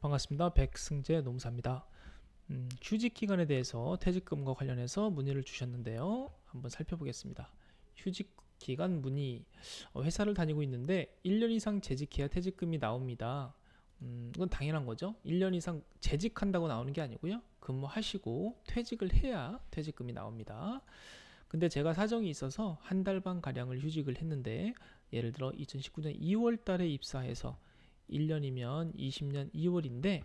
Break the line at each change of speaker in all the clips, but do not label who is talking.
반갑습니다. 백승재 농사입니다. 음, 휴직 기간에 대해서 퇴직금과 관련해서 문의를 주셨는데요. 한번 살펴보겠습니다. 휴직 기간 문의 어, 회사를 다니고 있는데 1년 이상 재직해야 퇴직금이 나옵니다. 음, 이건 당연한 거죠. 1년 이상 재직한다고 나오는 게 아니고요. 근무하시고 퇴직을 해야 퇴직금이 나옵니다. 근데 제가 사정이 있어서 한 달 반 가량을 휴직을 했는데 예를 들어 2019년 2월 달에 입사해서 1년이면 20년 2월인데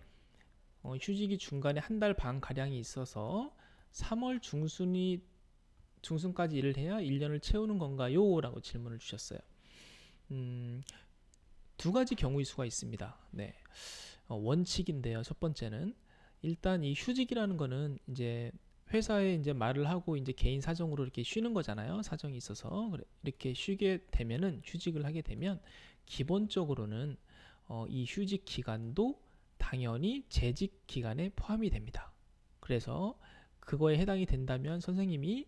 어, 휴직이 중간에 한 달 반 가량이 있어서 3월 중순이 중순까지 일을 해야 1년을 채우는 건가요? 라고 질문을 주셨어요. 음, 두 가지 경우의 수가 있습니다. 네. 어, 원칙인데요. 첫 번째는 일단 이 휴직이라는 거는 이제 회사에 이제 말을 하고 이제 개인 사정으로 이렇게 쉬는 거잖아요. 사정이 있어서 이렇게 쉬게 되면은 휴직을 하게 되면 기본적으로는 어, 이 휴직 기간도 당연히 재직 기간에 포함이 됩니다. 그래서 그거에 해당이 된다면 선생님이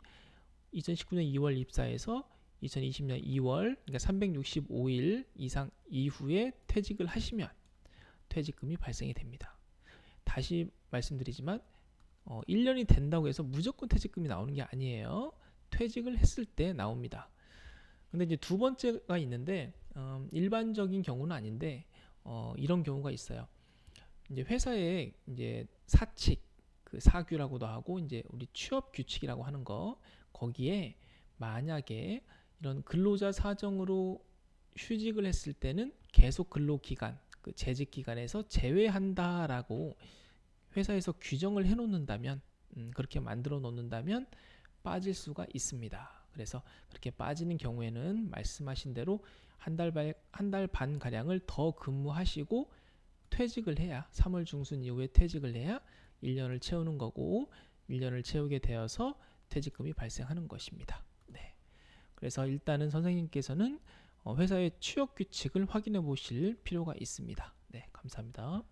2019년 2월 입사해서 2020년 2월 그러니까 365일 이상 이후에 퇴직을 하시면 퇴직금이 발생이 됩니다. 다시 말씀드리지만 어, 1년이 된다고 해서 무조건 퇴직금이 나오는 게 아니에요. 퇴직을 했을 때 나옵니다. 근데 이제 두 번째가 있는데 음, 일반적인 경우는 아닌데 어, 이런 경우가 있어요. 이제 회사에 이제 사칙, 그 사규라고도 하고 이제 우리 취업 규칙이라고 하는 거 거기에 만약에 이런 근로자 사정으로 휴직을 했을 때는 계속 근로 기간, 그 재직 기간에서 제외한다라고 회사에서 규정을 해 놓는다면 음, 그렇게 만들어 놓는다면 빠질 수가 있습니다. 그래서 그렇게 빠지는 경우에는 말씀하신 대로 한 달 반 가량을 더 근무하시고 퇴직을 해야 3월 중순 이후에 퇴직을 해야 1년을 채우는 거고 1년을 채우게 되어서 퇴직금이 발생하는 것입니다. 네. 그래서 일단은 선생님께서는 어, 회사의 취업 규칙을 확인해 보실 필요가 있습니다. 네, 감사합니다.